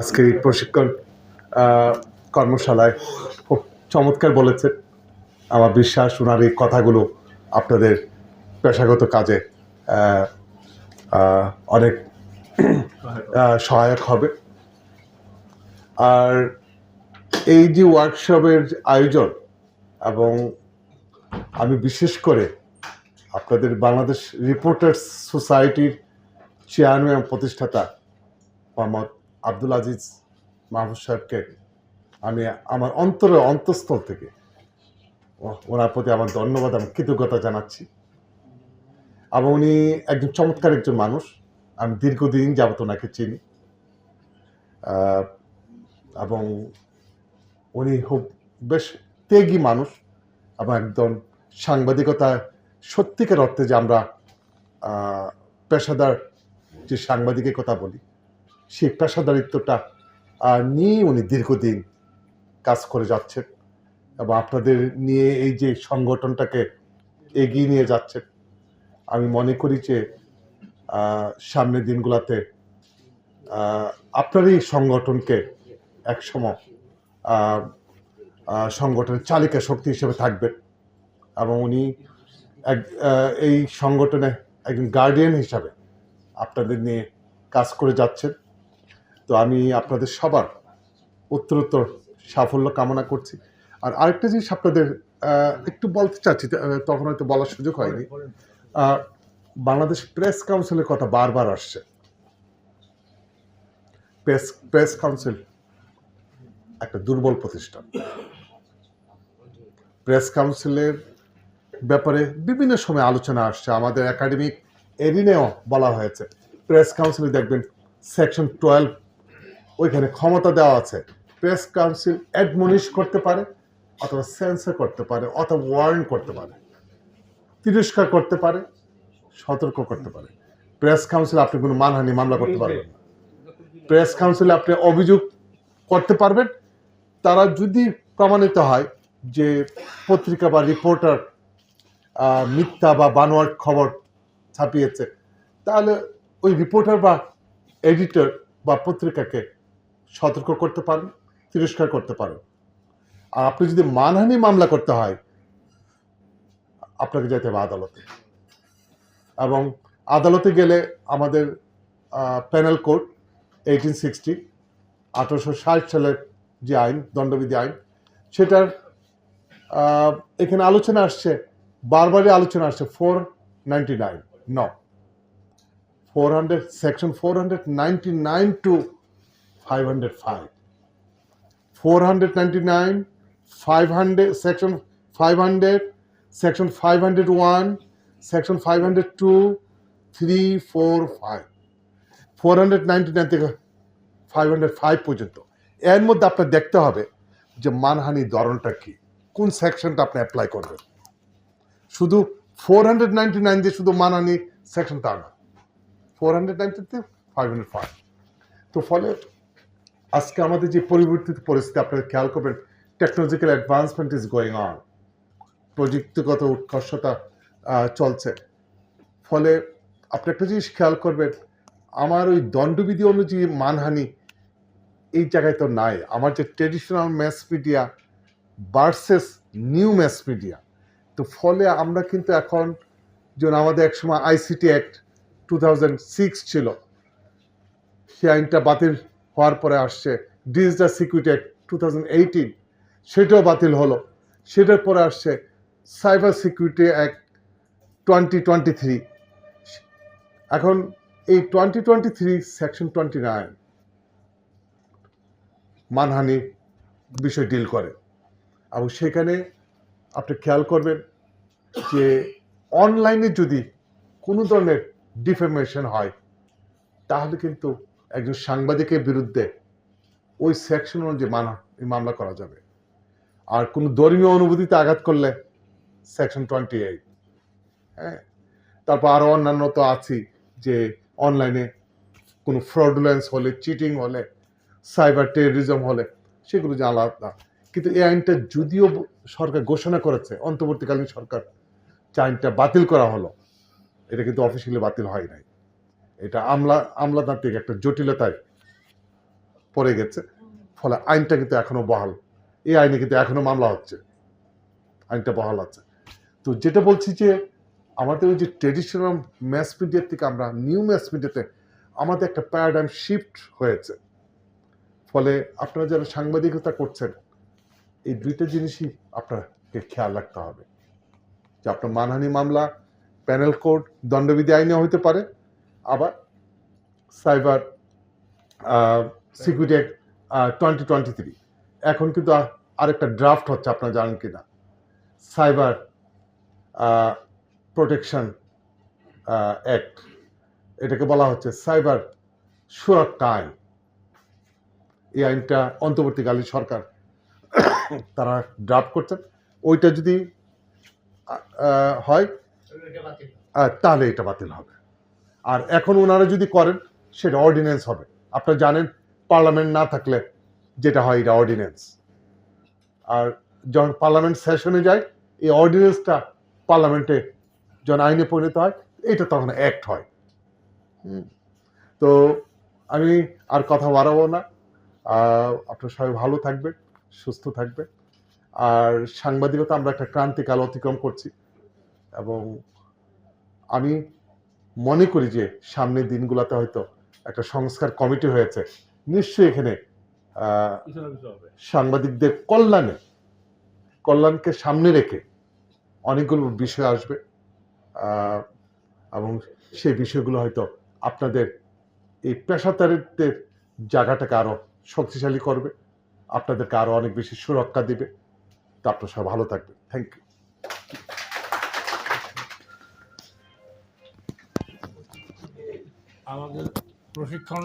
আজকের এই প্রশিক্ষণ কর্মশালায় খুব চমৎকার বলেছেন আমার বিশ্বাস ওনার এই কথাগুলো আপনাদের পেশাগত কাজে অনেক সহায়ক হবে। আর এই যে ওয়ার্কশপের আয়োজন এবং আমি বিশেষ করে আপনাদের বাংলাদেশ রিপোর্টার্স সোসাইটির চেয়ারম্যান প্রতিষ্ঠাতা মোহাম্মদ আব্দুল আজিজ মাহমুদ সাহেবকে আমি আমার অন্তরে অন্তঃস্থল থেকে ওনার প্রতি আমার ধন্যবাদ এবং কৃতজ্ঞতা জানাচ্ছি। এবং উনি একজন চমৎকার একজন মানুষ, আমি দীর্ঘদিন যাবত ওনাকে চিনি। এবং উনি খুব বেশ তেগি মানুষ এবং একদম সাংবাদিকতা সত্যিকার অর্থে যে আমরা পেশাদার যে সাংবাদিকের কথা বলি সেই পেশাদারিত্বটা নিয়ে উনি দীর্ঘদিন কাজ করে যাচ্ছেন এবং আপনাদের নিয়ে এই যে সংগঠনটাকে এগিয়ে নিয়ে যাচ্ছেন, আমি মনে করি যে সামনের দিনগুলোতে আপনার এই সংগঠনকে একসময় সংগঠনের চালিকা শক্তি হিসেবে থাকবেন এবং উনি এক এই সংগঠনে একজন গার্ডিয়ান হিসাবে আপনাদের নিয়ে কাজ করে যাচ্ছেন। তো আমি আপনাদের সবার উত্তরোত্তর সাফল্য কামনা করছি। আর আরেকটা জিনিস আপনাদের একটু বলতে চাচ্ছি তখন হয়তো বলার সুযোগ হয়নি। বাংলাদেশ প্রেস কাউন্সিলের কথা বারবার আসছে। প্রেস প্রেস কাউন্সিল একটা দুর্বল প্রতিষ্ঠান। প্রেস কাউন্সিলের ব্যাপারে বিভিন্ন সময় আলোচনা আসছে। আমাদের একাডেমিক এরিনেও বলা হয়েছে, প্রেস কাউন্সিলে দেখবেন সেকশন টুয়েলভ ওইখানে ক্ষমতা দেওয়া আছে। প্রেস কাউন্সিল অ্যাডমনিশ করতে পারে অথবা সেন্সার করতে পারে অথবা ওয়ার্ন করতে পারে। তিরস্কার করতে পারে সতর্ক করতে পারে। প্রেস কাউন্সিল আপনি কোনো মানহানি মামলা করতে পারবেন না। প্রেস কাউন্সিলে আপনি অভিযোগ করতে পারবেন। তারা যদি প্রমাণিত হয় যে পত্রিকা বা রিপোর্টার মিথ্যা বা বানোয়ার খবর ছাপিয়েছে তাহলে ওই রিপোর্টার বা এডিটর বা পত্রিকাকে সতর্ক করতে পারেন, তিরস্কার করতে পারেন। আর আপনি যদি মানহানি মামলা করতে হয়, আপনাকে যেতে হবে আদালতে। এবং আদালতে গেলে আমাদের প্যানেল কোড এইটিন সিক্সটি আঠারোশো ষাট সালের যে আইন, দণ্ডবিধি আইন, সেটার এখানে আলোচনা আসছে, বারবারই আলোচনা আসছে ফোর নাইনটি নাইন ন four hundred section four hundred ninety nine two five hundred five four hundred ninety nine five hundred section five hundred section five hundred one section five hundred two three four five four hundred ninety nine থেকে five hundred five পর্যন্ত। এর মধ্যে আপনার দেখতে হবে যে মানহানি ধরনটা কি, কোন সেকশনটা আপনি অ্যাপ্লাই করবেন। শুধু ফোর হান্ড্রেড নাইনটি নাইন দিয়ে শুধু মানহানি সেকশন তা না। ফোর হান্ড্রেড ফাইভ তো ফলে আজকে আমাদের যে পরিবর্তিত পরিস্থিতি, আপনারা খেয়াল করবেন technological advancement is going on প্রযুক্তিগত উৎকর্ষতা চলছে। ফলে আপনি একটা জিনিস খেয়াল করবেন, আমার ওই দণ্ডবিধি অনুযায়ী মানহানি এই জায়গায় তো নাই। আমার যে traditional mass media versus new mass media তো ফলে আমরা কিন্তু এখন যেমন আমাদের একসময় ICT act two thousand six ছিল, সেই আইনটা বাতিল হওয়ার পরে আসছে ডিজিটাল সিকিউরিটি অ্যাক্ট টু সেটাও বাতিল হলো। সেটার পরে আসছে cyber security act twenty twenty three. এখন এই twenty twenty three, section twenty nine, মানহানি বিষয় ডিল করে। এবং সেখানে আপনি খেয়াল করবেন যে অনলাইনে যদি কোনো ধরনের ডিফেমেশন হয়, তাহলে কিন্তু একজন সাংবাদিকের বিরুদ্ধে ওই সেকশন অনুযায়ী মানা মামলা করা যাবে। আর কোনো ধর্মীয় অনুভূতিতে আঘাত করলে সেকশন টোয়েন্টি এইট হ্যাঁ? তারপর আরও অন্যান্য তো আছেই যে অনলাইনে কোনো ফ্রডুলেন্স হলে চিটিং হলে সাইবার টেররিজম হলে, সেগুলো যে আলাদা। কিন্তু এই আইনটা যদিও সরকার ঘোষণা করেছে, অন্তর্বর্তীকালীন সরকার যে আইনটা বাতিল করা হলো, এটা কিন্তু অফিসিয়ালি বাতিল হয় নাই। এটা আমলা, আমলাতান্ত্রিক একটা জটিলতায় পড়ে গেছে। ফলে আইনটা কিন্তু এখনও বহাল। এই আইনে কিন্তু এখনও মামলা হচ্ছে। আইনটা বহাল আছে। তো যেটা বলছি যে, আমাদের ওই যে ট্রেডিশনাল ম্যাস মিডিয়ার থেকে আমরা নিউ ম্যাস মিডিয়াতে আমাদের একটা প্যারাডাইম শিফট হয়েছে। ফলে আপনারা যারা সাংবাদিকতা করছেন, এই দুইটা জিনিসই আপনাকে খেয়াল রাখতে হবে। যে আপনার মানহানি মামলা প্যানেল কোড দণ্ডবিধি আইনে হতে পারে আবার cyber security act twenty twenty three এখন কিন্তু আর- আরেকটা ড্রাফট হচ্ছে, আপনারা জানেন কি না সাইবার প্রোটেকশন অ্যাক্ট এটাকে বলা হচ্ছে সাইবার সুরক্ষা আইন এই আইনটা অন্তর্বর্তীকালীন সরকার তারা ড্রাফট করছেন। ওইটা যদি হয় তাহলে এটা বাতিল হবে। আর এখন ওনারা যদি করেন, সেটা অর্ডিন্যান্স হবে। আপনারা জানেন পার্লামেন্ট না থাকলে যেটা হয়, এটা অর্ডিন্যান্স আর যখন পার্লামেন্ট সেশনে যায়, এই অর্ডিন্যান্সটা পার্লামেন্টে যখন আইনে পরিণত হয়, এটা তখন অ্যাক্ট হয়। তো আমি আর কথা বাড়াবো না। আপনারা সবাই ভালো থাকবে সুস্থ থাকবে আর সাংবাদিকতা, আমরা একটা ক্রান্তিকাল অতিক্রম করছি। এবং আমি মনে করি যে সামনের দিনগুলোতে হয়তো একটা সংস্কার কমিটি হয়েছে। নিশ্চয়ই এখানে সাংবাদিকদের কল্যাণে, কল্যাণকে সামনে রেখে অনেকগুলো বিষয় আসবে এবং সেই বিষয়গুলো হয়তো আপনাদের এই পেশাদারিত্বের জায়গাটাকে আরও শক্তিশালী করবে, আপনাদেরকে আরও অনেক বেশি সুরক্ষা দিবে। তো আপনার সব ভালো থাকবে থ্যাংক ইউ আমাদের প্রশিক্ষণ